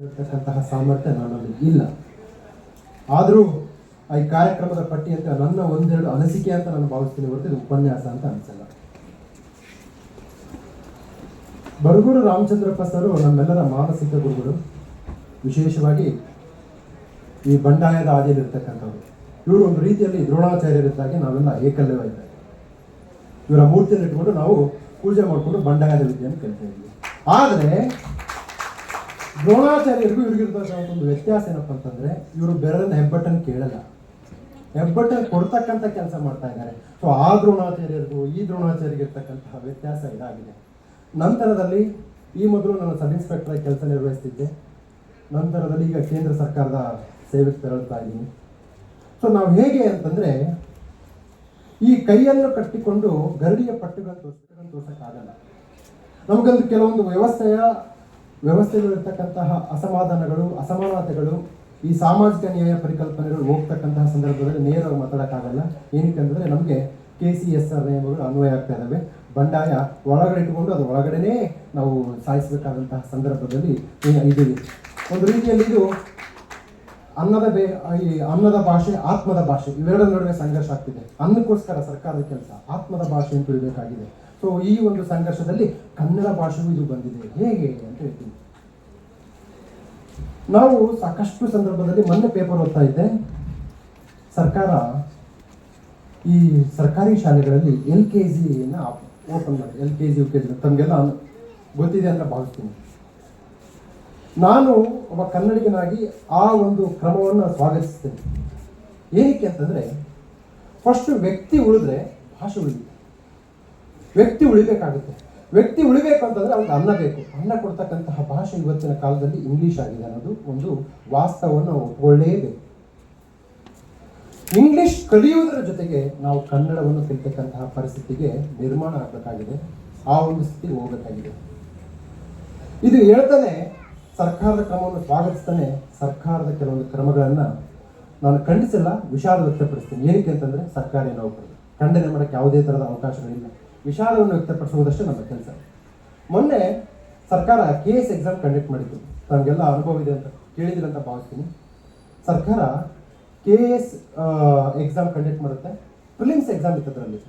ಇರ್ತಕ್ಕಂತಹ ಸಾಮರ್ಥ್ಯ ನನ್ನಲ್ಲಿ ಇಲ್ಲ. ಆದರೂ ಈ ಕಾರ್ಯಕ್ರಮದ ಪಟ್ಟಿ ಅಂತ ನನ್ನ ಒಂದೆರಡು ಅನಿಸಿಕೆ ಅಂತ ನಾನು ಭಾವಿಸ್ತೀನಿ ಹೊರತು ಇದು ಉಪನ್ಯಾಸ ಅಂತ ಅನಿಸಲ್ಲ. ಬರಗೂರು ರಾಮಚಂದ್ರಪ್ಪ ಸರ್ ನಮ್ಮೆಲ್ಲರ ಮಾನಸಿಕ ಗುರುಗಳು, ವಿಶೇಷವಾಗಿ ಈ ಬಂಡಾಯದ ಹಾದಿಯಲ್ಲಿರ್ತಕ್ಕಂಥವ್ರು ಇವರು ಒಂದು ರೀತಿಯಲ್ಲಿ ದ್ರೋಣಾಚಾರ್ಯರಿದ್ದಾಗೆ ನಾವೆಲ್ಲ ಏಕಲ್ಯವ ಇವರ ಮೂರ್ತಿಯನ್ನು ಇಟ್ಕೊಂಡು ನಾವು ಪೂಜೆ ಮಾಡಿಕೊಂಡು ಬಂಡಾಯದ ವಿದ್ಯೆಯನ್ನು ಕಲಿತಾ ಇದ್ವಿ ಆದರೆ ದ್ರೋಣಾಚಾರ್ಯರಿಗೂ ಇವ್ರಿಗಿರ್ತಕ್ಕಂಥ ಒಂದು ವ್ಯತ್ಯಾಸ ಏನಪ್ಪ ಅಂತಂದ್ರೆ ಇವರು ಬೆರಳನ್ನ ಹೆಬ್ಬಟ್ಟನ್ನು ಕೇಳಲ್ಲ. ಹೆಬ್ಬಟ್ಟನ್ನು ಕೊಡ್ತಕ್ಕಂಥ ಕೆಲಸ ಮಾಡ್ತಾ ಇದ್ದಾರೆ. ಸೊ ಆ ದ್ರೋಣಾಚಾರ್ಯರಿಗೂ, ಈ ದ್ರೋಣಾಚಾರ್ಯರಿಗೆ ಇರ್ತಕ್ಕಂತಹ ವ್ಯತ್ಯಾಸ ಇದಾಗಿದೆ. ನಂತರದಲ್ಲಿ ಈ ಮೊದಲು ನಾನು ಸಬ್ ಇನ್ಸ್ಪೆಕ್ಟರ್ ಕೆಲಸ ನಿರ್ವಹಿಸ್ತಿದ್ದೆ. ನಂತರದಲ್ಲಿ ಈಗ ಕೇಂದ್ರ ಸರ್ಕಾರದ ಸೇವೆ ತೆರಳ್ತಾ ಇದ್ದೀನಿ. ಸೊ ನಾವು ಹೇಗೆ ಅಂತಂದ್ರೆ ಈ ಕೈಯನ್ನು ಕಟ್ಟಿಕೊಂಡು ಗರಡಿಯ ಪಟ್ಟುಗಳನ್ನು ತೋರಿಸ್ಕೊಂಡು ನಮಗಂದು ನಮಗೊಂದು ಕೆಲವೊಂದು ವ್ಯವಸ್ಥೆಯ ವ್ಯವಸ್ಥೆಯಲ್ಲಿರ್ತಕ್ಕಂತಹ ಅಸಮಾಧಾನಗಳು, ಅಸಮಾನತೆಗಳು, ಈ ಸಾಮಾಜಿಕ ನ್ಯಾಯ ಪರಿಕಲ್ಪನೆಗಳು ಹೋಗ್ತಕ್ಕಂತಹ ಸಂದರ್ಭದಲ್ಲಿ ನೇರವಾಗಿ ಮಾತಾಡೋಕ್ಕಾಗಲ್ಲ. ಏನಕ್ಕೆ ಅಂದರೆ ನಮಗೆ ಕೆ ಸಿ ಎಸ್ ಆರ್ ನಿಯಮಗಳು ಅನ್ವಯ ಆಗ್ತಾ ಇದ್ದಾವೆ ಬಂಡಾಯ ಒಳಗಡೆ ಇಟ್ಕೊಂಡು ಅದು ಒಳಗಡೆನೇ ನಾವು ಸಾಯಿಸಬೇಕಾದಂತಹ ಸಂದರ್ಭದಲ್ಲಿ ಈ- ಇದು. ಒಂದು ರೀತಿಯಲ್ಲಿ ಇದು ಅನ್ನದ ಬೇ, ಈ ಅನ್ನದ ಭಾಷೆ, ಆತ್ಮದ ಭಾಷೆ ಇವೆರಡರ ನಡುವೆ ಸಂಘರ್ಷ ಆಗ್ತಿದೆ. ಅನ್ನಕ್ಕೋಸ್ಕರ ಸರ್ಕಾರದ ಕೆಲಸ ಆತ್ಮದ ಭಾಷೆ ಅಂತ ತಿಳಿಬೇಕಾಗಿದೆ. ಸೊ ಈ ಒಂದು ಸಂಘರ್ಷದಲ್ಲಿ ಕನ್ನಡ ಭಾಷೆಗೂ ಇದು ಬಂದಿದೆ. ಹೇಗೆ ಅಂತ ಹೇಳ್ತೀನಿ. ನಾವು ಸಾಕಷ್ಟು ಸಂದರ್ಭದಲ್ಲಿ ಮೊನ್ನೆ ಪೇಪರ್ ಓದ್ತಾ ಇದ್ದೆ. ಸರ್ಕಾರ ಈ ಸರ್ಕಾರಿ ಶಾಲೆಗಳಲ್ಲಿ ಎಲ್ ಕೆ ಜಿನ ಓಪನ್ ಮಾಡಿ, L K G, U K G ತಮಗೆಲ್ಲ ಗೊತ್ತಿದೆ ಅಂತ ಭಾವಿಸ್ತೀನಿ. ನಾನು ಒಬ್ಬ ಕನ್ನಡಿಗನಾಗಿ ಆ ಒಂದು ಕ್ರಮವನ್ನು ಸ್ವಾಗತಿಸ್ತೇನೆ. ಏನಕ್ಕೆ ಅಂತಂದ್ರೆ ಫಸ್ಟ್ ವ್ಯಕ್ತಿ ಉಳಿದ್ರೆ ಭಾಷೆ ಉಳಿಯುತ್ತೆ ವ್ಯಕ್ತಿ ಉಳಿಬೇಕಾಗುತ್ತೆ. ವ್ಯಕ್ತಿ ಉಳಿಬೇಕು ಅಂತಂದ್ರೆ ಅವ್ರಿಗೆ ಅನ್ನ ಬೇಕು. ಅನ್ನ ಕೊಡ್ತಕ್ಕಂತಹ ಭಾಷೆ ಇವತ್ತಿನ ಕಾಲದಲ್ಲಿ ಇಂಗ್ಲಿಷ್ ಆಗಿದೆ ಅನ್ನೋದು ಒಂದು ವಾಸ್ತವವನ್ನು ಒಪ್ಕೊಳ್ಳೇಬೇಕು. ಇಂಗ್ಲಿಷ್ ಕಲಿಯುವುದರ ಜೊತೆಗೆ ನಾವು ಕನ್ನಡವನ್ನು ಕಲಿತಕ್ಕಂತಹ ಪರಿಸ್ಥಿತಿಗೆ ನಿರ್ಮಾಣ ಆಗಬೇಕಾಗಿದೆ. ಆ ಒಂದು ಸ್ಥಿತಿ ಹೋಗಬೇಕಾಗಿದೆ. ಇದು ಹೇಳ್ತಾನೆ, ಸರ್ಕಾರದ ಕ್ರಮವನ್ನು ಸ್ವಾಗತಿಸ್ತಾನೆ, ಸರ್ಕಾರದ ಕೆಲವೊಂದು ಕ್ರಮಗಳನ್ನು ನಾನು ಖಂಡಿಸಲ್ಲ, ವಿಷಾದ ವ್ಯಕ್ತಪಡಿಸ್ತೀನಿ. ಏನಕ್ಕೆ ಅಂತಂದ್ರೆ ಸರ್ಕಾರಿ ನೌಕರರು ಖಂಡನೆ ಮಾಡಕ್ಕೆ ಯಾವುದೇ ಥರದ ಅವಕಾಶಗಳಿಲ್ಲ. ವಿಷಾದವನ್ನು ವ್ಯಕ್ತಪಡಿಸುವುದಷ್ಟೇ ನಮ್ಮ ಕೆಲಸ. ಮೊನ್ನೆ ಸರ್ಕಾರ ಕೆ ಎಸ್ ಎಕ್ಸಾಮ್ ಕಂಡಕ್ಟ್ ಮಾಡಿತ್ತು. ತಮಗೆಲ್ಲ ಅನುಭವ ಇದೆ ಅಂತ ಕೇಳಿದಿಲ್ಲ ಅಂತ ಭಾವಿಸ್ತೀನಿ. ಸರ್ಕಾರ ಕೆ ಎಸ್ ಎಕ್ಸಾಮ್ ಕಂಡಕ್ಟ್ ಮಾಡುತ್ತೆ. ಪ್ರಿಲಿಮ್ಸ್ ಎಕ್ಸಾಮ್ ಇತ್ತು ಅದರಲ್ಲಿ.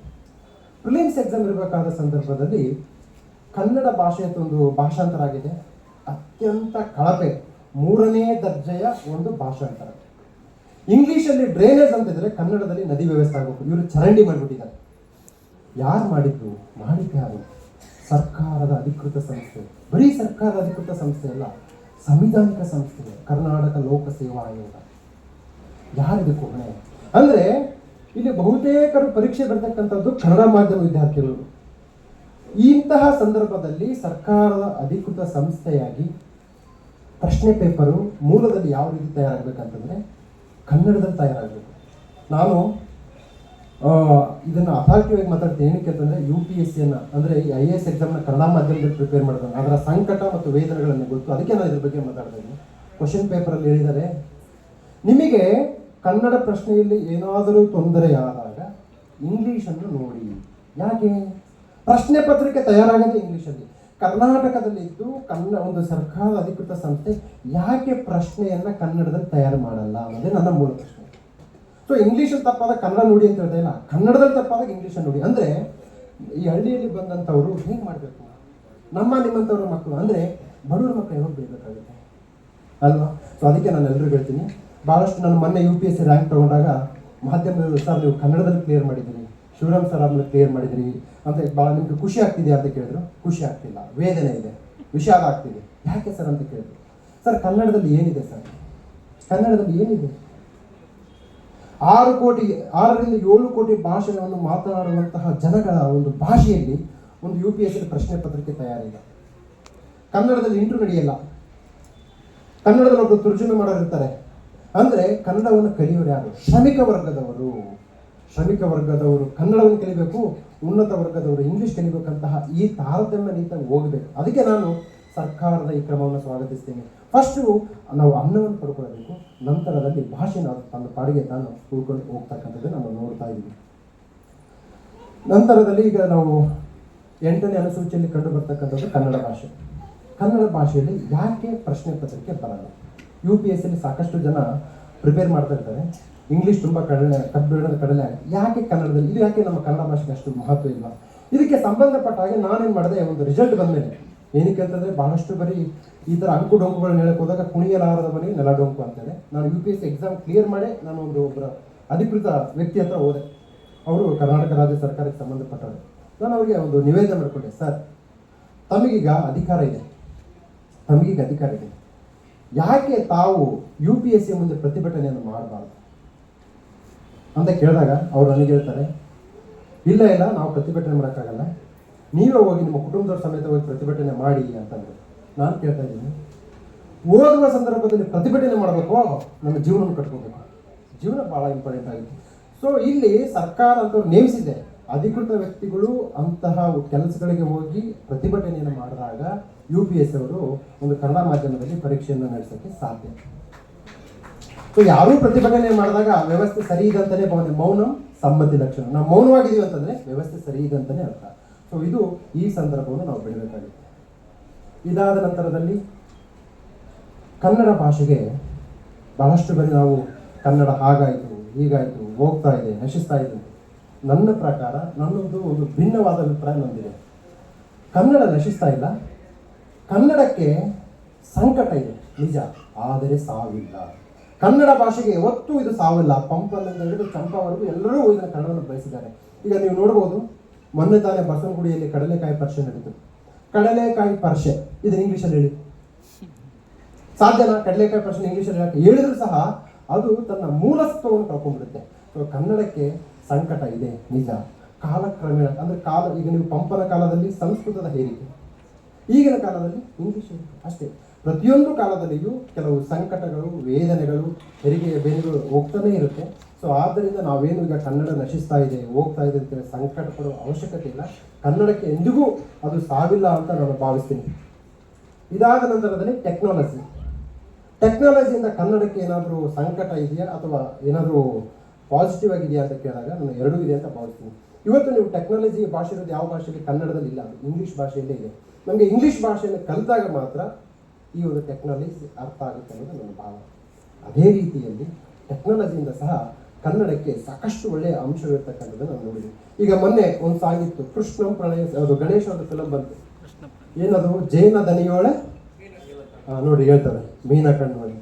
ಪ್ರಿಲಿಮ್ಸ್ ಎಕ್ಸಾಮ್ ಇರಬೇಕಾದ ಸಂದರ್ಭದಲ್ಲಿ ಕನ್ನಡ ಭಾಷೆ ಅಂತ ಒಂದು ಭಾಷಾಂತರ ಆಗಿದೆ. ಅತ್ಯಂತ ಕಳಪೆ, ಮೂರನೇ ದರ್ಜೆಯ ಒಂದು ಭಾಷಾಂತರ. ಇಂಗ್ಲಿಷಲ್ಲಿ ಡ್ರೈನೇಜ್ ಅಂತಿದ್ರೆ ಕನ್ನಡದಲ್ಲಿ ನದಿ ವ್ಯವಸ್ಥೆ ಆಗಬೇಕು. ಇವರು ಚರಂಡಿ ಮಾಡಿಬಿಟ್ಟಿದ್ದಾರೆ. ಯಾರು ಮಾಡಿದ್ರು ಯಾರು? ಸರ್ಕಾರದ ಅಧಿಕೃತ ಸಂಸ್ಥೆ. ಬರೀ ಸರ್ಕಾರದ ಅಧಿಕೃತ ಸಂಸ್ಥೆ ಅಲ್ಲ, ಸಂವಿಧಾನಿಕ ಸಂಸ್ಥೆ, ಕರ್ನಾಟಕ ಲೋಕ ಸೇವಾ ಆಯೋಗ. ಯಾರಿದಕ್ಕೆ ಹೊಣೆ? ಅಂದ್ರೆ ಇಲ್ಲಿ ಬಹುತೇಕರು ಪರೀಕ್ಷೆ ಬರ್ತಕ್ಕಂಥದ್ದು ಕನ್ನಡ ಮಾಧ್ಯಮ ವಿದ್ಯಾರ್ಥಿಗಳು. ಇಂತಹ ಸಂದರ್ಭದಲ್ಲಿ ಸರ್ಕಾರದ ಅಧಿಕೃತ ಸಂಸ್ಥೆಯಾಗಿ ಪ್ರಶ್ನೆ ಪೇಪರು ಮೂಲದಲ್ಲಿ ಯಾವ ರೀತಿ ತಯಾರಾಗಬೇಕಂತಂದ್ರೆ ಕನ್ನಡದಲ್ಲಿ ತಯಾರಾಗಬೇಕು. ನಾನು ಇದನ್ನ ಅಥಾರಿಟಿಯಾಗಿ ಮಾತಾಡ್ತೀನಿ. ಏನಕ್ಕೆ ಅಂತಂದ್ರೆ ಯು ಪಿ ಎಸ್ ಸಿಯನ್ನು ಅಂದ್ರೆ ಐ ಎ ಎಸ್ ಎಕ್ಸಾಮ್ನ ಕನ್ನಡ ಮಾಧ್ಯಮದಲ್ಲಿ ಪ್ರಿಪೇರ್ ಮಾಡಿದಾಗ ಅದರ ಸಂಕಟ ಮತ್ತು ವೇದನೆಗಳನ್ನು ಗೊತ್ತು ಅದಕ್ಕೆ ನಾನು ಇದ್ರ ಬಗ್ಗೆ ಮಾತಾಡ್ತಾ ಇದ್ದೀನಿ. ಕ್ವಶನ್ ಪೇಪರಲ್ಲಿ ಹೇಳಿದ್ದಾರೆ. ನಿಮಗೆ ಕನ್ನಡ ಪ್ರಶ್ನೆಯಲ್ಲಿ ಏನಾದರೂ ತೊಂದರೆ ತೊಂದರೆಯಾದಾಗ ಇಂಗ್ಲೀಷನ್ನು ನೋಡಿ. ಯಾಕೆ? ಪ್ರಶ್ನೆ ಪತ್ರಿಕೆ ತಯಾರಾಗದೆ ಇಂಗ್ಲೀಷಲ್ಲಿ ಕರ್ನಾಟಕದಲ್ಲಿದ್ದು ಕನ್ನಡ ಒಂದು ಸರ್ಕಾರದ ಅಧಿಕೃತ ಸಂಸ್ಥೆ ಯಾಕೆ ಪ್ರಶ್ನೆಯನ್ನ ಕನ್ನಡದಲ್ಲಿ ತಯಾರು ಮಾಡಲ್ಲ ಅನ್ನೋದೇ ನನ್ನ ಮೂಲ ಪ್ರಶ್ನೆ. ಸೊ ಇಂಗ್ಲೀಷಲ್ಲಿ ತಪ್ಪಾದ ಕನ್ನಡ ನೋಡಿ ಅಂತ ಹೇಳ್ತಾ ಇಲ್ಲ. ಕನ್ನಡದಲ್ಲಿ ತಪ್ಪಾದಾಗ ಇಂಗ್ಲೀಷನ್ನು ನೋಡಿ. ಅಂದ್ರೆ ಈ ಹಳ್ಳಿಯಲ್ಲಿ ಬಂದಂಥವರು ಹೇಗೆ ಮಾಡಬೇಕು? ನಮ್ಮ ನಿಮ್ಮಂಥವ್ರ ಮಕ್ಕಳು. ಅಂದ್ರೆ ಬಡವರ ಮಕ್ಕಳು ಯಾವಾಗ ಬೆಳಿಬೇಕಾಗುತ್ತೆ? ಅಲ್ವಾ? ಸೊ ಅದಕ್ಕೆ ನಾನು ಎಲ್ಲರೂ ಹೇಳ್ತೀನಿ. ಭಾಳಷ್ಟು ನಾನು ಮೊನ್ನೆ U P S C rank ತಗೊಂಡಾಗ ಮಾಧ್ಯಮದ ಸರ್, ನೀವು ಕನ್ನಡದಲ್ಲಿ ಕ್ಲಿಯರ್ ಮಾಡಿದ್ದೀರಿ. ಶಿವರಾಮ್ ಸರ್ ಆಮೇಲೆ ಕ್ಲಿಯರ್ ಮಾಡಿದಿರಿ ಅಂತ ಭಾಳ ನಿಮ್ಗೆ ಖುಷಿ ಆಗ್ತಿದೆ ಅಂತ ಕೇಳಿದ್ರು. ಖುಷಿ ಆಗ್ತಿಲ್ಲ. ವೇದನೆ ಇದೆ. ವಿಷಾದ ಆಗ್ತಿದೆ. ಯಾಕೆ ಸರ್ ಅಂತ ಕೇಳಿದ್ರು. ಸರ್, ಕನ್ನಡದಲ್ಲಿ ಏನಿದೆ ಸರ್? ಕನ್ನಡದಲ್ಲಿ ಏನಿದೆ? ಆರು ಕೋಟಿ, ಆರರಿಂದ ಏಳು ಕೋಟಿ ಭಾಷೆಗಳನ್ನು ಮಾತನಾಡುವಂತಹ ಜನಗಳ ಒಂದು ಭಾಷೆಯಲ್ಲಿ ಒಂದು ಯು ಪಿ ಎಸ್ ಪ್ರಶ್ನೆ ಪತ್ರಿಕೆ ತಯಾರಿಲ್ಲ ಕನ್ನಡದಲ್ಲಿ ಇಂಟ್ರೂ ನಡೆಯಲ್ಲ. ಕನ್ನಡದಲ್ಲಿ ಒಬ್ಬರು ತರ್ಜುಮೆ ಮಾಡೋರಿರ್ತಾರೆ ಅಂದ್ರೆ ಕನ್ನಡವನ್ನು ಕಲಿಯೋರು ಯಾರು? ಶ್ರಮಿಕ ವರ್ಗದವರು. ಶ್ರಮಿಕ ವರ್ಗದವರು ಕನ್ನಡವನ್ನು ಕಲಿಬೇಕು, ಉನ್ನತ ವರ್ಗದವರು ಇಂಗ್ಲಿಷ್ ಕಲಿಬೇಕಂತಹ ಈ ತಾರತಮ್ಯ ನೀತ ಹೋಗಬೇಕು. ಅದಕ್ಕೆ ನಾನು ಸರ್ಕಾರದ ಈ ಕ್ರಮವನ್ನು ಸ್ವಾಗತಿಸ್ತೇನೆ. ಫಸ್ಟು ನಾವು ಅನ್ನವನ್ನು ಪಡ್ಕೊಳ್ಬೇಕು ನಂತರದಲ್ಲಿ ಭಾಷೆನ ತನ್ನ ಪಾಡಿಗೆ ತಾನು ಉಳ್ಕೊಂಡು ಹೋಗ್ತಕ್ಕಂಥದ್ದು ನಾವು ನೋಡ್ತಾ ಇದ್ದೀವಿ. ನಂತರದಲ್ಲಿ ಈಗ ನಾವು ಎಂಟನೇ ಅನುಸೂಚಿಯಲ್ಲಿ ಕಂಡು ಬರ್ತಕ್ಕಂಥದ್ದು ಕನ್ನಡ ಭಾಷೆ. ಕನ್ನಡ ಭಾಷೆಯಲ್ಲಿ ಯಾಕೆ ಪ್ರಶ್ನೆ ಪತ್ರಿಕೆ ಬರಲ್ಲ? ಯು ಪಿ ಎಸ್ ಸಿಲಿ ಸಾಕಷ್ಟು ಜನ ಪ್ರಿಪೇರ್ ಮಾಡ್ತಾ ಇರ್ತಾರೆ. ಇಂಗ್ಲೀಷ್ ತುಂಬ ಕಡಲೆ ಕಬ್ಬಿಣದ ಕಡಲೆ. ಯಾಕೆ ಕನ್ನಡದಲ್ಲಿ? ಇದು ಯಾಕೆ ನಮ್ಮ ಕನ್ನಡ ಭಾಷೆಗೆ ಅಷ್ಟು ಮಹತ್ವ ಇಲ್ಲ? ಇದಕ್ಕೆ ಸಂಬಂಧಪಟ್ಟ ಹಾಗೆ ನಾನೇನು ಮಾಡಿದೆ, ಒಂದು ರಿಸಲ್ಟ್ ಬಂದಮೇಲೆ. ಏನಕ್ಕೆ ಅಂತಂದ್ರೆ ಬಹಳಷ್ಟು ಬರೀ ಈ ಥರ ಅಂಕು ಡೊಂಕುಗಳನ್ನ ಹೇಳಕ್ಕೆ ಹೋದಾಗ ಕುಣಿಯಲಾರದ ಬರೀ ನೆಲ ಡೊಂಕು ಅಂತೇಳಿ. ನಾನು U P S exam clear ಮಾಡಿ ನಾನು ಒಂದು ಒಬ್ಬರ ಅಧಿಕೃತ ವ್ಯಕ್ತಿ ಹತ್ರ ಹೋದೆ. ಅವರು ಕರ್ನಾಟಕ ರಾಜ್ಯ ಸರ್ಕಾರಕ್ಕೆ ಸಂಬಂಧಪಟ್ಟವರು. ನಾನು ಅವರಿಗೆ ಒಂದು ನಿವೇದನೆ ಮಾಡಿಕೊಂಡೆ, ಸರ್, ತಮಗೀಗ ಅಧಿಕಾರ ಇದೆ. ತಮಗೀಗ ಅಧಿಕಾರ ಇದೆ. ಯಾಕೆ ತಾವು ಯು ಪಿ ಎಸ್ ಸಿ ಮುಂದೆ ಪ್ರತಿಭಟನೆಯನ್ನು ಮಾಡಬಾರ್ದು? ಅಂತ ಕೇಳಿದಾಗ ಅವರು ನನಗೆ ಹೇಳ್ತಾರೆ, ಇಲ್ಲ ಇಲ್ಲ, ನಾವು ಪ್ರತಿಭಟನೆ ಮಾಡೋಕ್ಕಾಗಲ್ಲ. ನೀವೇ ಹೋಗಿ ನಿಮ್ಮ ಕುಟುಂಬದವ್ರ ಸಮೇತ ಹೋಗಿ ಪ್ರತಿಭಟನೆ ಮಾಡಿ ಅಂತಂದ್ರೆ ನಾನು ಕೇಳ್ತಾ ಇದ್ದೀನಿ. ಓದುವ ಸಂದರ್ಭದಲ್ಲಿ ಪ್ರತಿಭಟನೆ ಮಾಡಬೇಕು, ನಮ್ಮ ಜೀವನ ಕಟ್ಕೋಬೇಕು. ಜೀವನ ಭಾಳ ಇಂಪಾರ್ಟೆಂಟ್ ಆಗಿದೆ ಸೊ ಇಲ್ಲಿ ಸರ್ಕಾರ ಅಂತ ನೇಮಿಸಿದೆ. ಅಧಿಕೃತ ವ್ಯಕ್ತಿಗಳು ಅಂತಹ ಕೆಲಸಗಳಿಗೆ ಹೋಗಿ ಪ್ರತಿಭಟನೆಯನ್ನು ಮಾಡಿದಾಗ ಯು ಪಿ ಎಸ್ ಅವರು ಒಂದು ಕನ್ನಡ ಮಾಧ್ಯಮದಲ್ಲಿ ಪರೀಕ್ಷೆಯನ್ನು ನಡೆಸೋಕ್ಕೆ ಸಾಧ್ಯ. ಸೊ ಯಾರೂ ಪ್ರತಿಭಟನೆ ಮಾಡಿದಾಗ ವ್ಯವಸ್ಥೆ ಸರಿ ಇದೆ ಅಂತಾನೆ ಭಾವನೆ ಮೌನಂ ಸಮ್ಮತಿ ಲಕ್ಷಣ. ನಾವು ಮೌನವಾಗಿದ್ದೀವಿ ಅಂತಂದ್ರೆ ವ್ಯವಸ್ಥೆ ಸರಿ ಇದೆ ಅಂತಾನೆ ಅರ್ಥ. ಸೊ ಇದು ಈ ಸಂದರ್ಭವನ್ನು ನಾವು ಬಿಡಬೇಕಾಗಿದೆ. ಇದಾದ ನಂತರದಲ್ಲಿ ಕನ್ನಡ ಭಾಷೆಗೆ ಬಹಳಷ್ಟು ಬಾರಿ ನಾವು ಕನ್ನಡ ಹಾಗಾಯಿತು, ಹೀಗಾಯಿತು, ಹೋಗ್ತಾ ಇದೆ, ನಶಿಸ್ತಾ ಇದೆ ನನ್ನ ಪ್ರಕಾರ, ನನ್ನದು ಒಂದು ಭಿನ್ನವಾದ ಅಭಿಪ್ರಾಯ ನಂದಿದೆ ಕನ್ನಡ ನಶಿಸ್ತಾ ಇಲ್ಲ. ಕನ್ನಡಕ್ಕೆ ಸಂಕಟ ಇದೆ, ನಿಜ. ಆದರೆ ಸಾವಿಲ್ಲ. ಕನ್ನಡ ಭಾಷೆಗೆ ಯಾವತ್ತೂ ಇದು ಸಾವಿಲ್ಲ. ಪಂಪಲ್ಲಿಂದ ಹಿಡಿದು ಚಂಪಾವರೆಗೂ ಎಲ್ಲರೂ ಇದನ್ನು ಕನ್ನಡವನ್ನು ಬಯಸಿದ್ದಾರೆ. ಈಗ ನೀವು ನೋಡ್ಬೋದು ಮೊನ್ನೆ ತಾನೇ ಬಸವನಗುಡಿಯಲ್ಲಿ ಕಡಲೆಕಾಯಿ ಪರ್ಷೆ ನಡೀತು. ಕಡಲೆಕಾಯಿ ಪರ್ಷೆ ಇದನ್ನ ಇಂಗ್ಲೀಷಲ್ಲಿ ಹೇಳಿ. ಸಾಧ್ಯನ? ಕಡಲೆಕಾಯಿ ಪ್ರಶ್ನೆ ಇಂಗ್ಲೀಷಲ್ಲಿ ಹೇಳಕ್ಕೆ ಹೇಳಿದ್ರು ಸಹ ಅದು ತನ್ನ ಮೂಲತ್ವವನ್ನು ಕಳ್ಕೊಂಡ್ಬಿಡುತ್ತೆ. ಸೊ ಕನ್ನಡಕ್ಕೆ ಸಂಕಟ ಇದೆ, ನಿಜ. ಕಾಲಕ್ರಮೇಣ, ಅಂದ್ರೆ ಕಾಲ, ಈಗ ನೀವು ಪಂಪನ ಕಾಲದಲ್ಲಿ ಸಂಸ್ಕೃತದ ಹೇರಿಕೆ. ಈಗಿನ ಕಾಲದಲ್ಲಿ ಇಂಗ್ಲಿಷ್ ಅಷ್ಟೇ. ಪ್ರತಿಯೊಂದು ಕಾಲದಲ್ಲಿಯೂ ಕೆಲವು ಸಂಕಟಗಳು, ವೇದನೆಗಳು, ಹೆರಿಗೆಯ ಬೇನೆಗಳು ಹೋಗ್ತಾನೆ ಇರುತ್ತೆ. ಸೊ ಆದ್ದರಿಂದ ನಾವೇನು ಈಗ ಕನ್ನಡ ನಶಿಸ್ತಾ ಇದೆ, ಹೋಗ್ತಾ ಇದೆ ಅಂತ ಸಂಕಟ ಪಡುವ ಅವಶ್ಯಕತೆ ಇಲ್ಲ. ಕನ್ನಡಕ್ಕೆ ಎಂದಿಗೂ ಅದು ಸಾವಿಲ್ಲ ಅಂತ ನಾನು ಭಾವಿಸ್ತೀನಿ. ಇದಾದ ನಂತರದಲ್ಲಿ ಟೆಕ್ನಾಲಜಿ ಟೆಕ್ನಾಲಜಿಯಿಂದ ಕನ್ನಡಕ್ಕೆ ಏನಾದರೂ ಸಂಕಟ ಇದೆಯಾ ಅಥವಾ ಏನಾದರೂ ಪಾಸಿಟಿವ್ ಆಗಿದೆಯಾ ಅಂತ ಕೇಳಿದಾಗ ನಾನು ಎರಡೂ ಇದೆ ಅಂತ ಭಾವಿಸ್ತೀನಿ. ಇವತ್ತು ನೀವು ಟೆಕ್ನಾಲಜಿ ಭಾಷೆ ಇರೋದು ಯಾವ ಭಾಷೆಯಲ್ಲಿ? ಕನ್ನಡದಲ್ಲಿ ಇಲ್ಲ. ಅದು ಇಂಗ್ಲೀಷ್ ಭಾಷೆಯಲ್ಲೇ ಇದೆ. ನಮಗೆ ಇಂಗ್ಲೀಷ್ ಭಾಷೆಯನ್ನು ಕಲಿತಾಗ ಮಾತ್ರ ಈ ಒಂದು ಟೆಕ್ನಾಲಜಿ ಅರ್ಥ ಆಗುತ್ತೆ ಅನ್ನೋದು ನನ್ನ ಭಾವ ಅದೇ ರೀತಿಯಲ್ಲಿ ಟೆಕ್ನಾಲಜಿಯಿಂದ ಸಹ ಕನ್ನಡಕ್ಕೆ ಸಾಕಷ್ಟು ಒಳ್ಳೆಯ ಅಂಶವಿರ್ತಕ್ಕಂಥದ್ದನ್ನು ನಾವು ನೋಡಿದ್ವಿ. ಈಗ ಮೊನ್ನೆ ಒಂದು ಸಾಂಗಿತ್ತು ಕೃಷ್ಣಂ ಪ್ರಣಯ ಅದು ಗಣೇಶ ಒಂದು ಫಿಲಮ್ ಬಂತು. ಏನದು? ಜೈನ ದನಿಯೋಳೆ? ನೋಡಿ ಹೇಳ್ತಾರೆ. ಮೀನ ಕಣ್ಣೊಳೆ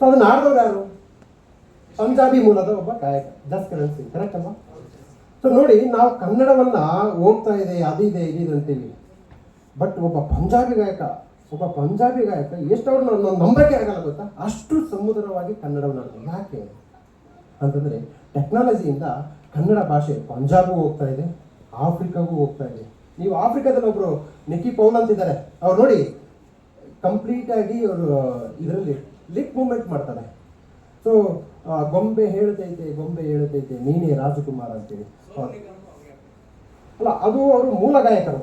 ಸೊ ಅದನ್ನ ಆಡಿದವ್ರು ಯಾರು? ಪಂಜಾಬಿ ಮೂಲದ ಒಬ್ಬ ಗಾಯಕ. ಜಸ್ಕರಣ್ ಸಿಂಗ್ ಕರೆಕ್ಟ್ ಅಲ್ವಾ? ಸೊ ನೋಡಿ, ನಾವು ಕನ್ನಡವನ್ನ ಹೋಗ್ತಾ ಇದೆ ಅದಿದೆ ಇದಿದೆ ಅಂತೀವಿ. ಬಟ್ ಒಬ್ಬ ಪಂಜಾಬಿ ಗಾಯಕ, ಒಬ್ಬ ಪಂಜಾಬಿ ಗಾಯಕ ಎಷ್ಟು ಅವ್ರು ನಾವು ನಂಬಕ್ಕೆ ಆಗಲ್ಲ ಗೊತ್ತಾ? ಅಷ್ಟು ಸಮುದ್ರವಾಗಿ ಕನ್ನಡವನ್ನು ಯಾಕೆ? ಅಂತಂದ್ರೆ ಟೆಕ್ನಾಲಜಿಯಿಂದ ಕನ್ನಡ ಭಾಷೆ ಪಂಜಾಬ್ಗೂ ಹೋಗ್ತಾ ಇದೆ, ಆಫ್ರಿಕಾಗೂ ಹೋಗ್ತಾ ಇದೆ. ನೀವು ಆಫ್ರಿಕಾದಲ್ಲಿ ಒಬ್ಬರು ನಿಕ್ಕಿ ಪೌಲ್ ಅಂತಿದ್ದಾರೆ, ಅವ್ರು ನೋಡಿ ಕಂಪ್ಲೀಟ್ ಆಗಿ ಅವರು ಇದರಲ್ಲಿ ಲಿಪ್ ಮೂಮೆಂಟ್ ಮಾಡ್ತಾರೆ. ಸೊ ಗೊಂಬೆ ಹೇಳ್ತೈತೆ ಗೊಂಬೆ ಹೇಳ್ತೈತೆ, ನೀನೇ ರಾಜಕುಮಾರ್ ಅಂತೇಳಿ. ಅಲ್ಲ, ಅದು ಅವರು ಮೂಲ ಗಾಯಕರು.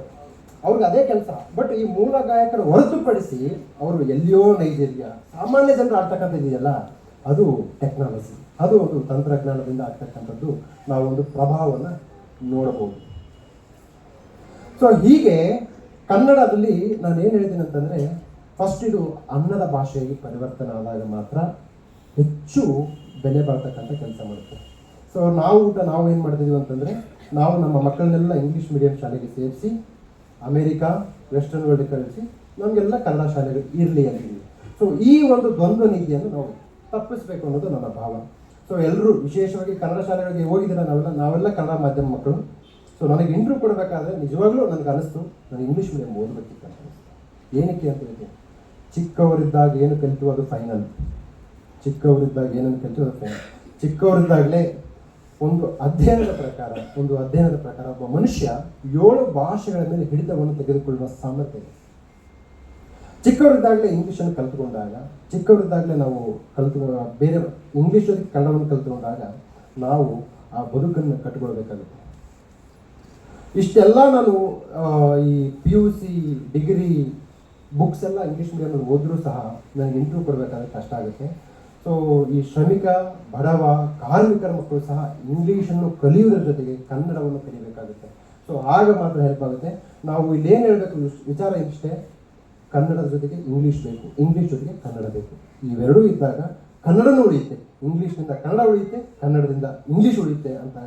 ಅವ್ರಿಗೆ ಅದೇ ಕೆಲಸ. ಬಟ್ ಈ ಮೂಲ ಗಾಯಕರು ಹೊರತುಪಡಿಸಿ ಅವರು ಎಲ್ಲಿಯೋ ನೈಜೀರಿಯಾ, ಸಾಮಾನ್ಯ ಜನರು ಆಡ್ತಕ್ಕಂಥದ್ದಿದೆಯಲ್ಲ ಅದು ಟೆಕ್ನಾಲಜಿ ಅದು ಒಂದು ತಂತ್ರಜ್ಞಾನದಿಂದ ಆಗ್ತಕ್ಕಂಥದ್ದು ನಾವೊಂದು ಪ್ರಭಾವವನ್ನು ನೋಡಬಹುದು. ಸೊ ಹೀಗೆ ಕನ್ನಡದಲ್ಲಿ ನಾನು ಏನು ಹೇಳ್ತೀನಿ ಅಂತಂದರೆ ಫಸ್ಟ್ ಇದು ಅನ್ನದ ಭಾಷೆಯಾಗಿ ಪರಿವರ್ತನೆ ಆದಾಗ ಮಾತ್ರ ಹೆಚ್ಚು ಬೆಲೆ ಬಾಳ್ತಕ್ಕಂಥ ಕೆಲಸ ಮಾಡುತ್ತೆ. ಸೊ ನಾವು ಊಟ ನಾವು ಏನು ಮಾಡ್ತಿದ್ದೀವಿ ಅಂತಂದರೆ, ನಾವು ನಮ್ಮ ಮಕ್ಕಳನ್ನೆಲ್ಲ ಇಂಗ್ಲೀಷ್ ಮೀಡಿಯಂ ಶಾಲೆಗೆ ಸೇರಿಸಿ, ಅಮೇರಿಕಾ ವೆಸ್ಟರ್ನ್ ವರ್ಲ್ಡ್ ಕಳಿಸಿ, ನಮಗೆಲ್ಲ ಕನ್ನಡ ಶಾಲೆಗಳು ಇರಲಿ ಅಂತೀವಿ ಸೊ ಈ ಒಂದು ದ್ವಂದ್ವ ನೀತಿಯನ್ನು ನಾವು ತಪ್ಪಿಸಬೇಕು ಅನ್ನೋದು ನನ್ನ ಭಾವ ಸೊ ಎಲ್ಲರೂ ವಿಶೇಷವಾಗಿ ಕನ್ನಡ ಶಾಲೆಗಳಿಗೆ ಹೋಗಿದ್ದೀರ ನಾವೆಲ್ಲ ನಾವೆಲ್ಲ ಕನ್ನಡ ಮಾಧ್ಯಮ ಮಕ್ಕಳು. ಸೊ ನನಗೆ ಇಂಟ್ರೂ ಕೊಡಬೇಕಾದ್ರೆ ನಿಜವಾಗ್ಲೂ ನನಗೆ ಅನಿಸ್ತು, ನಾನು ಇಂಗ್ಲೀಷ್ ಮೀಡಿಯಂ ಓದಬೇಕಿತ್ತು ಅಂತ ಅನಿಸ್ತು. ಏನಕ್ಕೆ ಅಂತ ಹೇಳಿದೆ ಚಿಕ್ಕವರಿದ್ದಾಗ ಏನು ಕಲಿತು ಅದು ಫೈನಲ್ ಚಿಕ್ಕವರಿದ್ದಾಗ ಏನನ್ನು ಕಲಿತು ಅದು ಫೈನಲ್ ಚಿಕ್ಕವರಿದ್ದಾಗಲೇ ಒಂದು ಅಧ್ಯಯನದ ಪ್ರಕಾರ, ಒಂದು ಅಧ್ಯಯನದ ಪ್ರಕಾರ ಒಬ್ಬ ಮನುಷ್ಯ ಏಳು ಭಾಷೆಗಳ ಮೇಲೆ ಹಿಡಿತವನ್ನು ತೆಗೆದುಕೊಳ್ಳುವ ಸಾಮರ್ಥ್ಯ ಇದೆ. ಚಿಕ್ಕವರಿದ್ದಾಗಲೇ ಇಂಗ್ಲೀಷನ್ನು ಕಲ್ತ್ಕೊಂಡಾಗ, ಚಿಕ್ಕವರಿದ್ದಾಗಲೇ ನಾವು ಕಲ್ತ್ಕೊ, ಬೇರೆ ಇಂಗ್ಲೀಷ್ ಜೊತೆ ಕನ್ನಡವನ್ನು ಕಲ್ತ್ಕೊಂಡಾಗ ನಾವು ಆ ಬದುಕನ್ನು ಕಟ್ಟಿಕೊಳ್ಬೇಕಾಗುತ್ತೆ ಇಷ್ಟೆಲ್ಲ ನಾನು ಈ P U C degree books ಎಲ್ಲ ಇಂಗ್ಲೀಷ್ ಮೀಡಿಯಮಲ್ಲಿ ಓದಿದ್ರೂ ಸಹ ನನಗೆ ಇಂಟರ್ವ್ಯೂ ಕೊಡಬೇಕಾದ್ರೆ ಕಷ್ಟ ಆಗುತ್ತೆ. ಸೊ ಈ ಶ್ರಮಿಕ, ಬಡವ, ಕಾರ್ಮಿಕರ ಮಕ್ಕಳು ಸಹ ಇಂಗ್ಲೀಷನ್ನು ಕಲಿಯುವುದರ ಜೊತೆಗೆ ಕನ್ನಡವನ್ನು ಕಲಿಬೇಕಾಗುತ್ತೆ. ಸೊ ಆಗ ಮಾತ್ರ ಹೆಲ್ಪ್ ಆಗುತ್ತೆ. ನಾವು ಇಲ್ಲೇನು ಹೇಳಬೇಕು, ವಿಚಾರ ಇಷ್ಟೇ ಕನ್ನಡದ ಜೊತೆಗೆ ಇಂಗ್ಲೀಷ್ ಬೇಕು. ಇಂಗ್ಲೀಷ್ ಜೊತೆಗೆ ಕನ್ನಡ ಬೇಕು. ಇವೆರಡೂ ಇದ್ದಾಗ ಕನ್ನಡನೂ ಉಳಿಯುತ್ತೆ. ಇಂಗ್ಲೀಷ್ನಿಂದ ಕನ್ನಡ ಉಳಿಯುತ್ತೆ, ಕನ್ನಡದಿಂದ ಇಂಗ್ಲೀಷ್ ಉಳಿಯುತ್ತೆ ಅಂತ